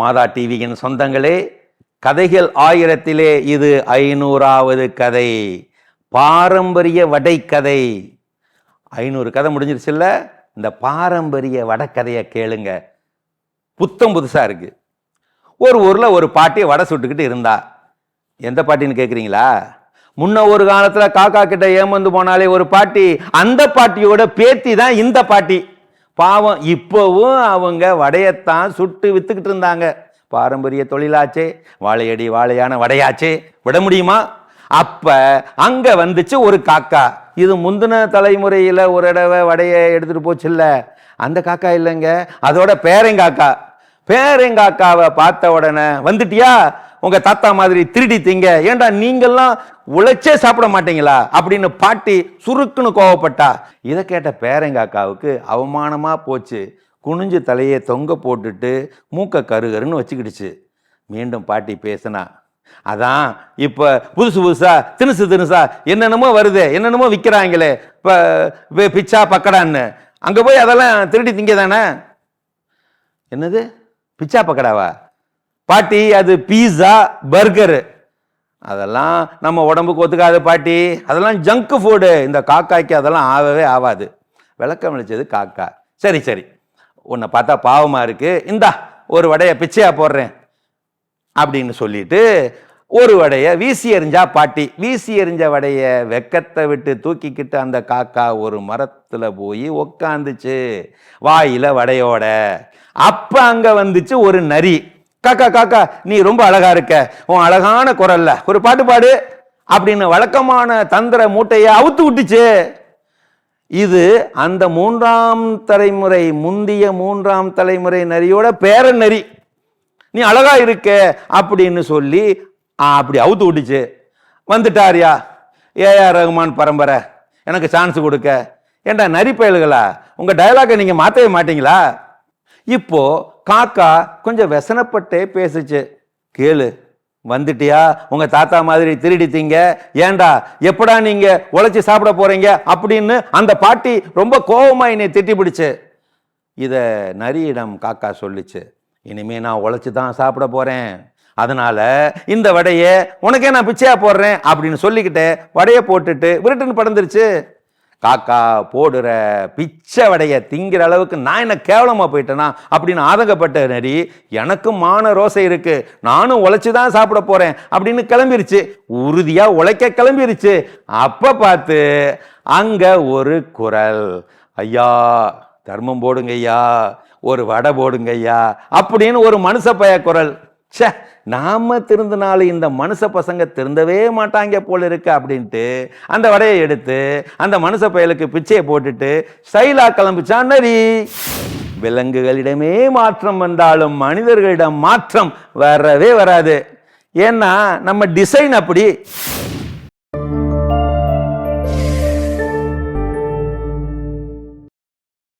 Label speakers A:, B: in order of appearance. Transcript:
A: மாதா டிவியின் சொந்தங்களே கதைகள் ஆயிரத்திலே இது ஐநூறாவது கதை. பாரம்பரிய வடைக்கதை. ஐநூறு கதை முடிஞ்சிருச்சுல்ல? இந்த பாரம்பரிய வடக்கதையை கேளுங்க. புத்தம் புதுசாக இருக்கு. ஒரு ஊரில் ஒரு பாட்டி வடை சுட்டுக்கிட்டு இருந்தா. எந்த பாட்டின்னு கேட்குறீங்களா முன்ன ஒரு காலத்தில் காக்கா கிட்ட ஏமாந்து போனாலே ஒரு பாட்டி அந்த பாட்டியோட பேத்தி தான் இந்த பாட்டி. பாவம் இப்போவும் அவங்க வடையத்தான் சுட்டு வித்துக்கிட்டு இருந்தாங்க. பாரம்பரிய தொழிலாச்சே வாழையடி வாழையான வடையாச்சே விட முடியுமா? அப்ப அங்க வந்துச்சு ஒரு காக்கா. இது முந்தின தலைமுறையில் ஒரு தடவை வடையை எடுத்துட்டு போச்சுல்ல. அந்த காக்கா இல்லைங்க அதோட பேரங்காக்கா. பேரங்காக்காவை பார்த்த உடனே வந்துட்டியா? உங்க தாத்தா மாதிரி திருடி திங்க ஏன்டா நீங்கெல்லாம் உழைச்சே சாப்பிட மாட்டீங்களா? அப்படின்னு பாட்டி சுருக்குன்னு கோவப்பட்டா. இதை கேட்ட பேரங்காக்காவுக்கு அவமானமா போச்சு. குனிஞ்சு தலையை தொங்க போட்டுட்டு மூக்க கருகருன்னு வச்சுக்கிடுச்சு. மீண்டும் பாட்டி பேசினா அதான் இப்போ புதுசு புதுசா தினுசு தினுசா என்னென்னமோ வருது என்னென்னமோ விற்கிறாங்களே இப்போ பிச்சா பக்கடான்னு. அங்கே போய் அதெல்லாம் திருடி திங்க தானே? என்னது? பிச்சா பக்கடாவா? பாட்டி அது பீஸா பர்கரு அதெல்லாம் நம்ம உடம்புக்கு ஒத்துக்காது பாட்டி. அதெல்லாம் ஜங்க் ஃபுட்டு இந்த காக்காய்க்கு அதெல்லாம் ஆகவே ஆகாது. விளக்கம் அளிச்சது காக்கா. சரி சரி. உன்னை பார்த்தா பாவமாக இருக்கு. இந்தா ஒரு வடையை பிச்சையாக போடுறேன். அப்படின்னு சொல்லிட்டு ஒரு வடையை வீசி எறிஞ்சா பாட்டி. வீசி எறிஞ்ச வடையை வெக்கத்தை விட்டு தூக்கிக்கிட்டு அந்த காக்கா ஒரு மரத்தில் போய் உக்காந்துச்சு. வாயில் வடையோட. அப்போ அங்கே வந்துச்சு ஒரு நரி. காக்கா காக்கா நீ ரொம்ப அழகா இருக்க. உன் அழகான குரல்ல. ஒரு பாட்டு பாடு. அப்படின்னு வழக்கமான தந்திர மூட்டையை அவுத்து விட்டுச்சு. இது அந்த மூன்றாம் தலைமுறை முந்திய மூன்றாம் தலைமுறை நரியோட பேர நரி. நீ அழகா இருக்க அப்படின்னு சொல்லி அப்படி அவுத்து விட்டுச்சு. வந்துட்டாரியா. ஏஆர் ரகுமான் பரம்பரை. எனக்கு சான்ஸ் கொடுக்க. ஏண்டா நரி பயல்களா? உங்கள் டயலாகை நீங்கள் மாற்றவே மாட்டீங்களா? இப்போது காக்கா கொஞ்சம் விசனப்பட்டே பேசுச்சு. கேளு வந்துட்டியா? உங்கள் தாத்தா மாதிரி திருடித்தீங்க ஏண்டா? எப்படா நீங்கள் உழைச்சி சாப்பிட போகிறீங்க அப்படின்னு அந்த பாட்டி ரொம்ப கோபமா என்னை திட்டி பிடிச்சு இத நரியிடம் காக்கா சொல்லிச்சு. இனிமேல் நான் உழைச்சி தான் சாப்பிட போகிறேன் அதனால் இந்த வடையை உனக்கே நான் பிச்சையாக போடுறேன். அப்படின்னு சொல்லிக்கிட்டு வடையை போட்டுட்டு விருட்டுன்னு படந்துருச்சு காக்கா போடுற பிச்சை வடைய திங்கிற அளவுக்கு நான் என்ன கேவலமாக போயிட்டேனா அப்படின்னு ஆதங்கப்பட்ட நரி எனக்கும் மான ரோசை இருக்கு நானும் உழைச்சி தான் சாப்பிட போறேன் அப்படின்னு கிளம்பிருச்சு. உறுதியாக உழைக்க கிளம்பிருச்சு. அப்போ பார்த்து அங்கே ஒரு குரல். ஐயா தர்மம் போடுங்க ஐயா. ஒரு வடை போடுங்க ஐயா அப்படின்னு ஒரு மனுஷ பய குரல். ச்சே நாம திருந்தினாலும் இந்த மனுஷ பசங்க திருந்தவே மாட்டாங்க போல இருக்கு அப்படின்ட்டு அந்த வடையை எடுத்து அந்த மனுஷ பயலுக்கு பிச்சையை போட்டுட்டு ஸ்டைலா கிளம்பிச்சான் நரி. விலங்குகளிடமே மாற்றம் வந்தாலும் மனிதர்களிடம் மாற்றம் வரவே வராது. ஏன்னா நம்ம டிசைன் அப்படி.